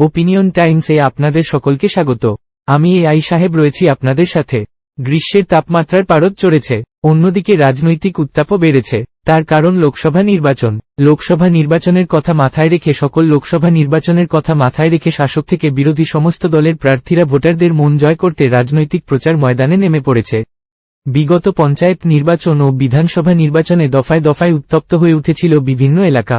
Opinion টাইমসে আপনাদের সকলকে স্বাগত। আমি এ আই সাহেব রয়েছি আপনাদের সাথে। গ্রীষ্মের তাপমাত্রার পারদ চড়েছে, অন্যদিকে রাজনৈতিক উত্তাপও বেড়েছে। তার কারণ লোকসভা নির্বাচন। লোকসভা নির্বাচনের কথা মাথায় রেখে সকল লোকসভা নির্বাচনের কথা মাথায় রেখে শাসক থেকে বিরোধী সমস্ত দলের প্রার্থীরা ভোটারদের মন জয় করতে রাজনৈতিক প্রচার ময়দানে নেমে পড়েছে। বিগত পঞ্চায়েত নির্বাচন ও বিধানসভা নির্বাচনে দফায় দফায় উত্তপ্ত হয়ে উঠেছিল বিভিন্ন এলাকা।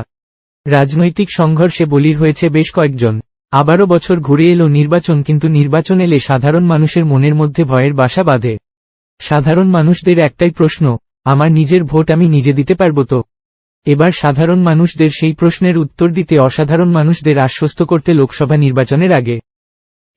রাজনৈতিক সংঘর্ষে বলির হয়েছে বেশ কয়েকজন। আবারও বছর ঘুরে এলো নির্বাচন, কিন্তু নির্বাচন এলে সাধারণ মানুষের মনের মধ্যে ভয়ের বাসা বাঁধে। সাধারণ মানুষদের একটাই প্রশ্ন, আমার নিজের ভোট আমি নিজে দিতে পারব তো? এবার সাধারণ মানুষদের সেই প্রশ্নের উত্তর দিতে অসাধারণ মানুষদের আশ্বস্ত করতে লোকসভা নির্বাচনের আগে।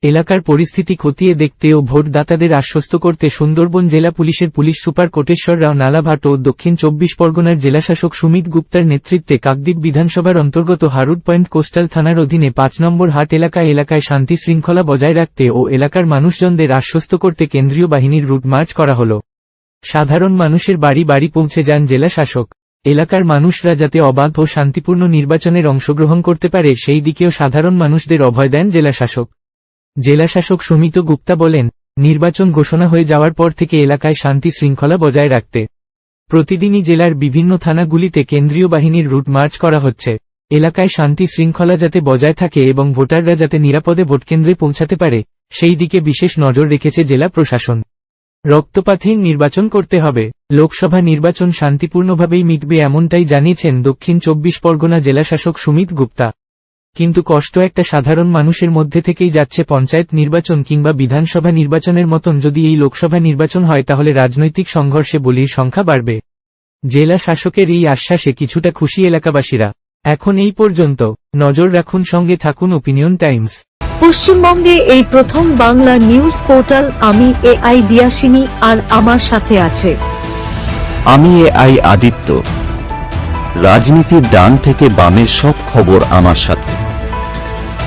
এলাকার পরিস্থিতি খতিয়ে দেখতে ও ভোটদাতাদের আশ্বস্ত করতে সুন্দরবন জেলা পুলিশের পুলিশ সুপার কোটেশ্বর রাও নালাভাট ও দক্ষিণ চব্বিশ পরগনার জেলাশাসক সুমিত গুপ্তার নেতৃত্বে কাকদ্বীপ বিধানসভার অন্তর্গত হারুড পয়েন্ট কোস্টাল থানার অধীনে পাঁচ নম্বর হাট এলাকায় এলাকায় শান্তি শৃঙ্খলা বজায় রাখতে ও এলাকার মানুষজনদের আশ্বস্ত করতে কেন্দ্রীয় বাহিনীর রুট মার্চ করা হল। সাধারণ মানুষের বাড়ি বাড়ি পৌঁছে যান জেলা শাসক এলাকার মানুষরা যাতে অবাধ ও শান্তিপূর্ণ নির্বাচনের অংশগ্রহণ করতে পারে সেই দিকেও সাধারণ মানুষদের অভয় দেন জেলা শাসক জেলাশাসক সুমিত গুপ্তা বলেন, নির্বাচন ঘোষণা হয়ে যাওয়ার পর থেকে এলাকায় শান্তি শৃঙ্খলা বজায় রাখতে। প্রতিদিনই জেলার বিভিন্ন থানাগুলিতে কেন্দ্রীয় বাহিনীর রুট মার্চ করা হচ্ছে। এলাকায় শান্তি শৃঙ্খলা যাতে বজায় থাকে এবং ভোটাররা যাতে নিরাপদে ভোটকেন্দ্রে পৌঁছাতে পারে, সেই দিকে বিশেষ নজর রেখেছে জেলা প্রশাসন। রক্তপাতহীন নির্বাচন করতে হবে। লোকসভা নির্বাচন শান্তিপূর্ণভাবেই মিটবে এমনটাই জানিয়েছেন দক্ষিণ চব্বিশ পরগনা জেলাশাসক সুমিত গুপ্তা। কিন্তু কষ্ট একটা সাধারণ মানুষের মধ্যে থেকেই যাচ্ছে পঞ্চায়েত নির্বাচন কিংবা বিধানসভা নির্বাচনের মতন যদি এই লোকসভা নির্বাচন হয় তাহলে রাজনৈতিক সংঘর্ষে বলির সংখ্যা বাড়বে। জেলা শাসকের এই আশ্বাসে কিছুটা খুশি এলাকাবাসীরা। এখন এই পর্যন্ত। নজর রাখুন সঙ্গে থাকুন ওপিনিয়ন টাইমস পশ্চিমবঙ্গে এই প্রথম বাংলা নিউজ পোর্টাল আমি এ আই দিয়াসিনী আর আমার সাথে আছে। আমি এ আই আদিত্য। রাজনীতির ডান থেকে বামের সব খবর আমার সাথে।